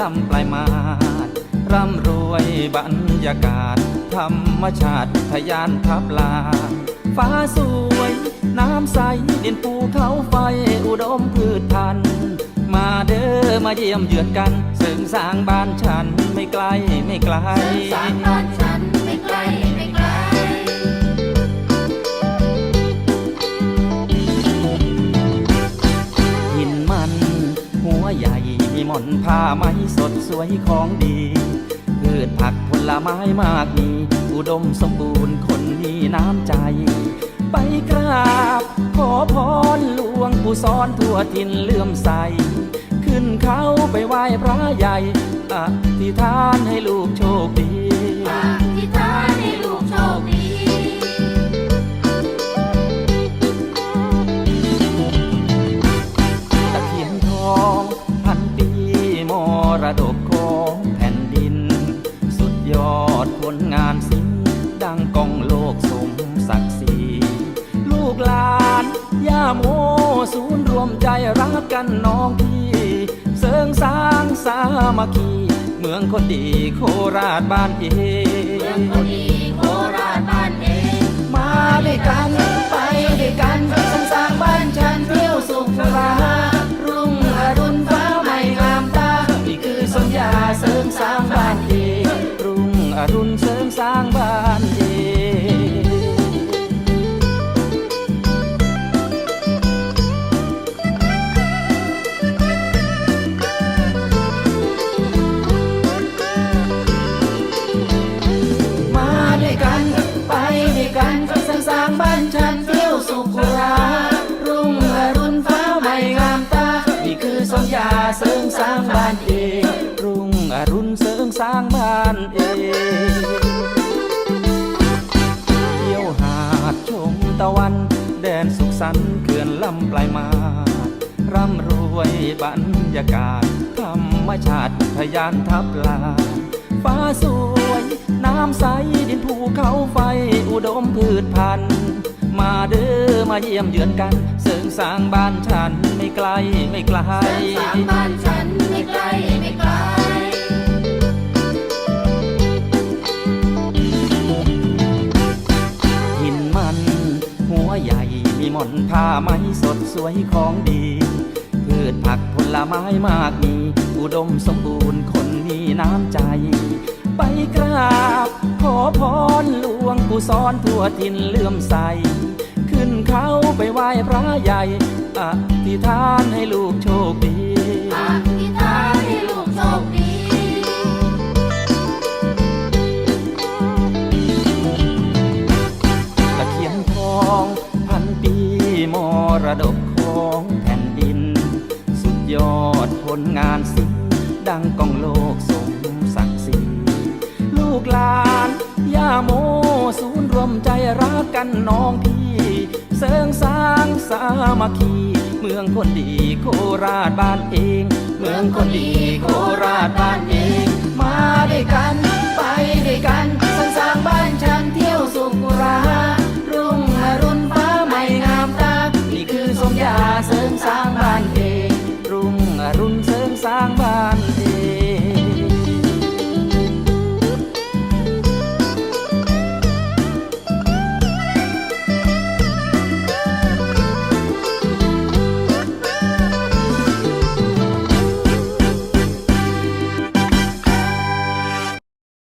ลำปลายมาดร่ำรวยบรรยากาศ ธรรมชาติทยานทับลานฟ้าสวย น้ำใส ดินภูเขาไฟอุดมพืชพันธุ์มาเด้อมาเยี่ยมเยือนกันเสริงสร้างบ้านฉันไม่ไกลไม่ไกล มีหม่อนผ้าไหมสดสวยของดีพืชผักผลไม้มากมี อุดมสมบูรณ์คนมีน้ำใจ ไปกราบ ขอพรหลวงปู่สอนทั่วทินเลื่อมใส ขึ้นเขาไปไหว้พระใหญ่อธิษฐานให้ลูกโชคดีอธิษฐานให้ รดกของแผ่นดิน สุดยอดผลงานศิลป์ดังกองโลกสมศักดิ์ศรีลูกหลานย่าโมศูนย์รวมใจรักกันน้องพี่เสริงสร้างสามัคคี เมืองคนดีโคราชบ้านเอเมืองคนดีโคราชบ้านเองมาด้วยกัน รุ่งอรุณเสริมสร้างบ้านเองมาด้วยกันไปด้วยกันสร้างสร้างบ้านฉันเที่ยวสุขรารุ่งอรุณฟ้าใหม่งามตา นี่คือสัญญาเสริมสร้างบ้านเอง เสริมสร้างบ้านเองเที่ยวหาดชมตะวัน แดนสุขสันต์เขื่อนลำปลายมา ร่ำรวยบรรยากาศ ธรรมชาติทยานทับลานฟ้าสวย น้ำใส ดินภูเขาไฟ อุดมพืชพันธุ์มาเด้อมาเยี่ยมเยือนกัน เสริงสร้างบ้านฉันไม่ไกลไม่ไกลสามบ้านฉันไม่ไกลไม่ไกล ไม้สดสวยของดี พืชผักผลไม้มากมี อุดมสมบูรณ์คนมีน้ำใจ ไปกราบ ขอพรหลวงปู่สอนทั่วทินเลื่อมใส ขึ้นเขาไปไหว้พระใหญ่อธิษฐานให้ลูกโชคดี รดกของแผ่นดิน สุดยอดผลงานศิลป์ดังกองโลกสมศักดิ์ศรีลูกหลานย่าโมศูนย์รวมใจรักกันน้องพี่ เสริงสร้างสามัคคี เมืองคนดีโคราชบ้านเอง เมืองคนดีโค